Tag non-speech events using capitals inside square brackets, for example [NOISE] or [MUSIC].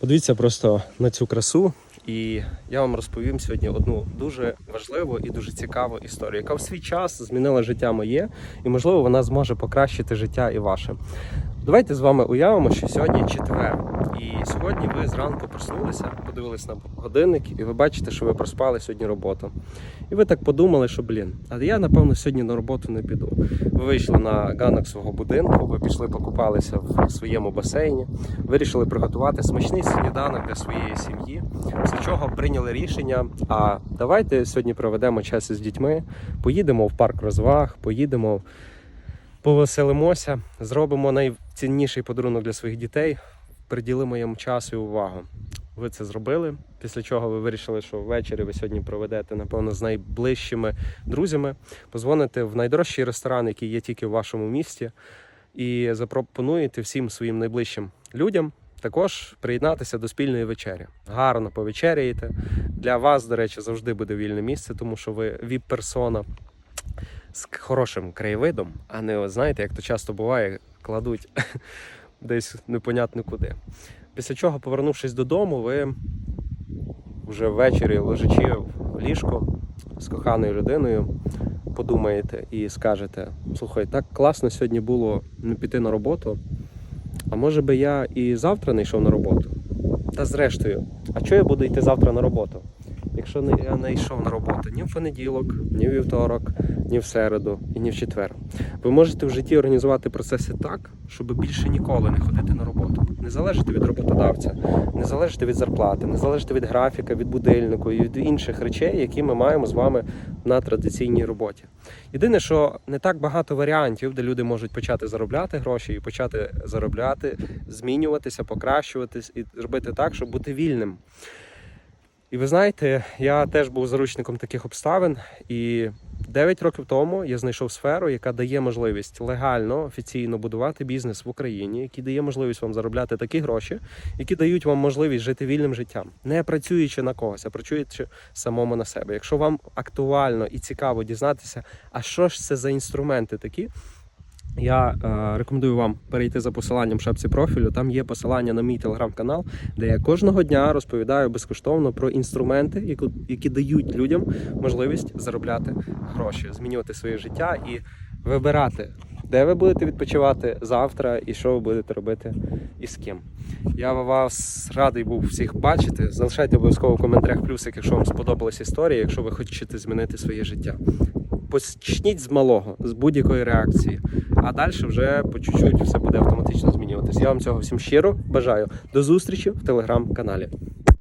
Подивіться просто на цю красу, і я вам розповім сьогодні одну дуже важливу і дуже цікаву історію, яка в свій час змінила життя моє, і можливо вона зможе покращити життя і ваше. Давайте з вами уявимо, що сьогодні четвер. І сьогодні ви зранку проснулися, подивились на годинник, і ви бачите, що ви проспали сьогодні роботу. І ви так подумали, що блін, а я напевно сьогодні на роботу не піду. Ви вийшли на ганок свого будинку, ви пішли покупалися в своєму басейні, вирішили приготувати смачний сніданок для своєї сім'ї. Після чого прийняли рішення. А давайте сьогодні проведемо час із дітьми, поїдемо в парк розваг, поїдемо, повеселимося, зробимо найцінніший подарунок для своїх дітей, приділимо їм час і увагу. Ви це зробили. Після чого ви вирішили, що ввечері ви сьогодні проведете, напевно, з найближчими друзями, позвоните в найдорожчий ресторан, який є тільки в вашому місті, і запропонуєте всім своїм найближчим людям також приєднатися до спільної вечері. Гарно повечеряєте. Для вас, до речі, завжди буде вільне місце, тому що ви віп-персона з хорошим краєвидом, а не, знаєте, як то часто буває, кладуть [LAUGHS] десь непонятно куди. Після чого, повернувшись додому, ви вже ввечері лежачи в ліжко з коханою людиною, подумаєте і скажете: слухай, так класно сьогодні було не піти на роботу. А може би я і завтра не йшов на роботу? Та зрештою, а чого я буду йти завтра на роботу? Якщо не, я не йшов на роботу ні в понеділок, ні в вівторок, ні в середу і ні в четвер. Ви можете в житті організувати процеси так, щоб більше ніколи не ходити на роботу. Не залежати від роботодавця, не залежати від зарплати, не залежати від графіка, від будильнику і від інших речей, які ми маємо з вами на традиційній роботі. Єдине, що не так багато варіантів, де люди можуть почати заробляти гроші і почати заробляти, змінюватися, покращуватись і робити так, щоб бути вільним. І ви знаєте, я теж був заручником таких обставин, і 9 років тому я знайшов сферу, яка дає можливість легально, офіційно будувати бізнес в Україні, який дає можливість вам заробляти такі гроші, які дають вам можливість жити вільним життям, не працюючи на когось, а працюючи самому на себе. Якщо вам актуально і цікаво дізнатися, а що ж це за інструменти такі. Я е, рекомендую вам перейти за посиланням в шапці профілю. Там є посилання на мій телеграм-канал, де я кожного дня розповідаю безкоштовно про інструменти, які, які дають людям можливість заробляти гроші, змінювати своє життя і вибирати, де ви будете відпочивати завтра і що ви будете робити і з ким. Я вас радий був всіх бачити. Залишайте обов'язково в коментарях плюсик, якщо вам сподобалась історія, якщо ви хочете змінити своє життя. Почніть з малого, з будь-якої реакції, а далі вже по чуть-чуть все буде автоматично змінюватися. Я вам цього всім щиро бажаю. До зустрічі в телеграм-каналі.